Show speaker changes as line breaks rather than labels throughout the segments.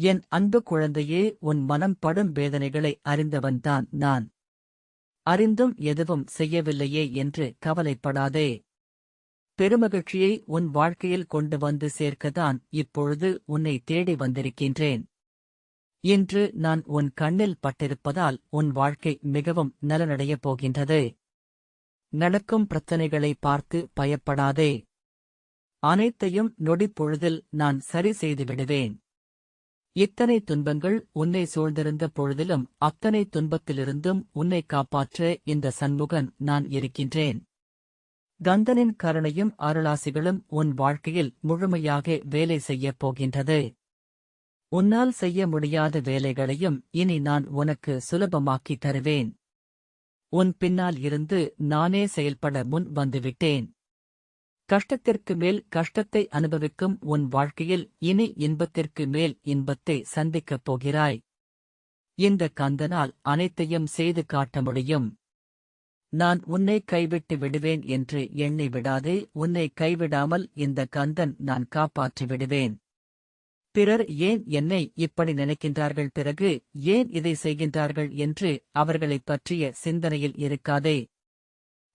என் அன்பு குழந்தையே உன் மனம் படும் வேதனைகளை அறிந்தவன்தான் நான். அறிந்தும் எதுவும் செய்யவில்லையே என்று கவலைப்படாதே. பெருமகிழ்ச்சியை உன் வாழ்க்கையில் கொண்டு வந்து சேர்க்கத்தான் இப்பொழுது உன்னை தேடி வந்திருக்கின்றேன். இன்று நான் உன் கண்ணில் பட்டிருப்பதால் உன் வாழ்க்கை மிகவும் நலனடையப் போகின்றது. நடக்கும் பிரச்சனைகளை பார்த்து பயப்படாதே. அனைத்தையும் நொடிப்பொழுதில் நான் சரி செய்து விடுவேன். இத்தனை துன்பங்கள் உன்னை சூழ்ந்திருந்த பொழுதிலும் அத்தனை துன்பத்திலிருந்தும் உன்னை காப்பாற்ற இந்த சண்முகன் நான் இருக்கின்றேன். கந்தனின் கருணையும் அருளாசிகளும் உன் வாழ்க்கையில் முழுமையாக வேலை செய்யப் போகின்றது. உன்னால் செய்ய முடியாத வேலைகளையும் இனி நான் உனக்கு சுலபமாக்கி தருவேன். உன் பின்னால் இருந்து நானே செயல்பட முன் வந்துவிட்டேன். கஷ்டத்திற்கு மேல் கஷ்டத்தை அனுபவிக்கும் உன் வாழ்க்கையில் இனி இன்பத்திற்கு மேல் இன்பத்தை சந்திக்கப் போகிறாய். இந்த கந்தனால் அனைத்தையும் செய்து காட்ட முடியும். நான் உன்னை கைவிட்டு விடுவேன் என்று எண்ணி விடாதே உன்னை கைவிடாமல் இந்த கந்தன் நான் காப்பாற்றி விடுவேன். பிறர் ஏன் என்னை இப்படி நினைக்கின்றார்கள்? பிறகு ஏன் இதை செய்கின்றார்கள்? என்று அவர்களைப் பற்றிய சிந்தனையில் இருக்காதே.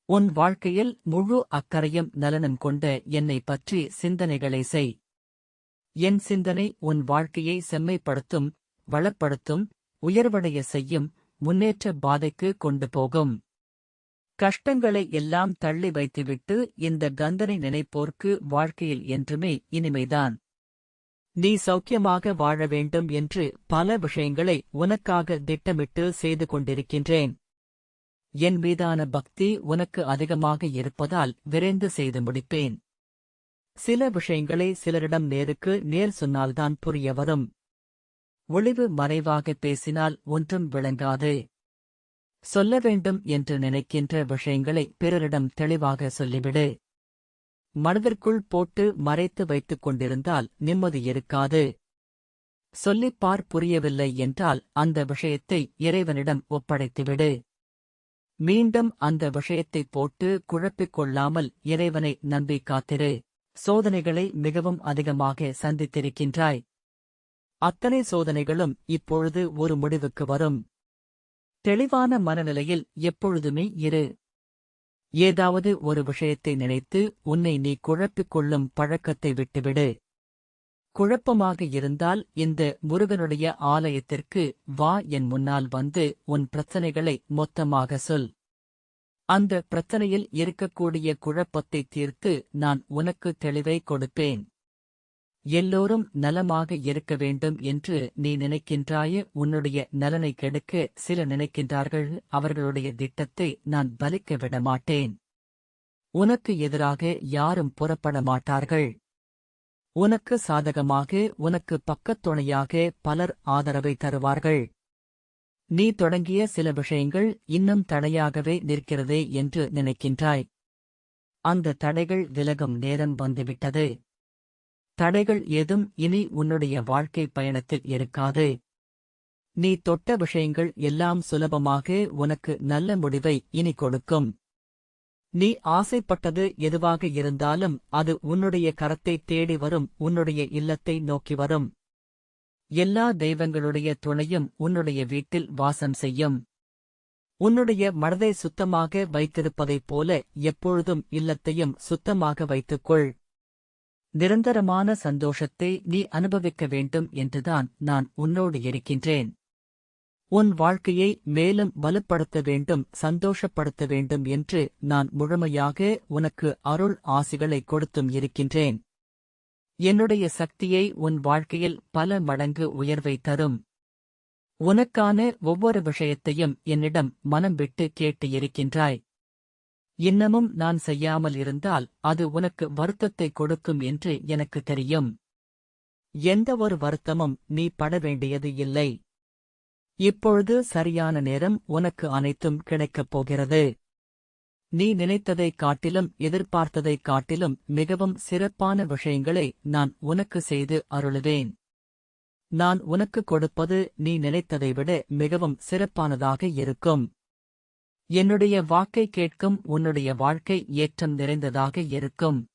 உன் வாழ்க்கையில் முழு அக்கறையும் நலனும் கொண்ட என்னை பற்றி சிந்தனைகளை செய். என் சிந்தனை உன் வாழ்க்கையை செம்மைப்படுத்தும் வளப்படுத்தும் உயர்வடைய செய்யும் முன்னேற்ற பாதைக்கு கொண்டு போகும். கஷ்டங்களை எல்லாம் தள்ளி வைத்துவிட்டு இந்த கந்தனை நினைப்போர்க்கு வாழ்க்கையில் என்றுமே இனிமைதான். நீ சௌக்கியமாக வாழ வேண்டும் என்று பல விஷயங்களை உனக்காக திட்டமிட்டு செய்து கொண்டிருக்கின்றேன். என் மீதான பக்தி உனக்கு அதிகமாக இருப்பதால் விரைந்து செய்து முடிப்பேன். சில விஷயங்களை சிலரிடம் நேருக்கு நேர் சொன்னால்தான் புரிய வரும். ஒளிவு மறைவாக பேசினால் ஒன்றும் விளங்காது. சொல்ல வேண்டும் என்று நினைக்கின்ற விஷயங்களை பிறரிடம் தெளிவாக சொல்லிவிடு. மனதிற்குள் போட்டு மறைத்து வைத்துக் கொண்டிருந்தால் நிம்மதி இருக்காது. சொல்லிப்பார் புரியவில்லை என்றால் அந்த விஷயத்தை இறைவனிடம் ஒப்படைத்துவிடு. மீண்டும் அந்த விஷயத்தைப் போட்டு குழப்பிக் கொள்ளாமல் இறைவனை நம்பி காத்திரு. சோதனைகளை மிகவும் அதிகமாக சந்தித்திருக்கின்றாய். அத்தனை சோதனைகளும் இப்பொழுது ஒரு முடிவுக்கு வரும். தெளிவான மனநிலையில் எப்பொழுதுமே இரு. ஏதாவது ஒரு விஷயத்தை நினைத்து உன்னை நீ குழப்பிக் கொள்ளும் பழக்கத்தை விட்டுவிடு. குழப்பமாக இருந்தால் இந்த முருகனுடைய ஆலயத்திற்கு வா என் முன்னால் வந்து உன் பிரச்சனைகளை மொத்தமாக சொல். அந்த பிரச்சனையில் இருக்கக்கூடிய குழப்பத்தை தீர்த்து நான் உனக்கு தெளிவை கொடுப்பேன். எல்லோரும் நலமாக இருக்க வேண்டும் என்று நீ நினைக்கின்றாய உன்னுடைய நலனை கெடுக்க சில நினைக்கின்றார்கள் அவர்களுடைய திட்டத்தை நான் பலிக்க விட மாட்டேன் உனக்கு எதிராக யாரும் புறப்பட மாட்டார்கள். உனக்கு சாதகமாக உனக்கு பக்கத்துணையாக பலர் ஆதரவை தருவார்கள். நீ தொடங்கிய சில விஷயங்கள் இன்னும் தடையாகவே நிற்கிறதே என்று நினைக்கின்றாய். அந்த தடைகள் விலகும் நேரம் வந்துவிட்டது. தடைகள் ஏதும் இனி உன்னுடைய வாழ்க்கை பயணத்தில் இருக்காது. நீ தொட்ட விஷயங்கள் எல்லாம் சுலபமாக உனக்கு நல்ல முடிவை இனி கொடுக்கும். நீ ஆசைப்பட்டது எதுவாக இருந்தாலும் அது உன்னுடைய கரத்தை தேடி வரும் உன்னுடைய இல்லத்தை நோக்கி வரும். எல்லா தெய்வங்களுடைய துணையும் உன்னுடைய வீட்டில் வாசம் செய்யும். உன்னுடைய மனதை சுத்தமாக வைத்திருப்பதைப் போல எப்பொழுதும் இல்லத்தையும் சுத்தமாக வைத்துக்கொள். நிரந்தரமான சந்தோஷத்தை நீ அனுபவிக்க வேண்டும் என்றுதான் நான் உன்னோடு இருக்கின்றேன். உன் வாழ்க்கையை மேலும் வலுப்படுத்த வேண்டும் சந்தோஷப்படுத்த வேண்டும் என்று நான் முழுமையாக உனக்கு அருள் ஆசிகளை கொடுத்தும் இருக்கின்றேன். என்னுடைய சக்தியை உன் வாழ்க்கையில் பல மடங்கு உயர்வை தரும். உனக்கான ஒவ்வொரு விஷயத்தையும் என்னிடம் மனம் விட்டு கேட்டு இருக்கின்றாய். இன்னமும் நான் செய்யாமல் இருந்தால் அது உனக்கு வருத்தத்தை கொடுக்கும் என்று எனக்கு தெரியும். எந்த ஒரு வருத்தமும் நீ பட வேண்டியது இல்லை. இப்பொழுது சரியான நேரம் உனக்கு அனைத்தும் கிடைக்கப் போகிறது. நீ நினைத்ததைக் காட்டிலும் எதிர்பார்த்ததைக் காட்டிலும் மிகவும் சிறப்பான விஷயங்களை நான் உனக்கு செய்து அருளுவேன். நான் உனக்கு கொடுப்பது நீ நினைத்ததை விட மிகவும் சிறப்பானதாக இருக்கும். என்னுடைய வாக்கை கேட்கும் உன்னுடைய வாழ்க்கை ஏற்றம் நிறைந்ததாக இருக்கும்.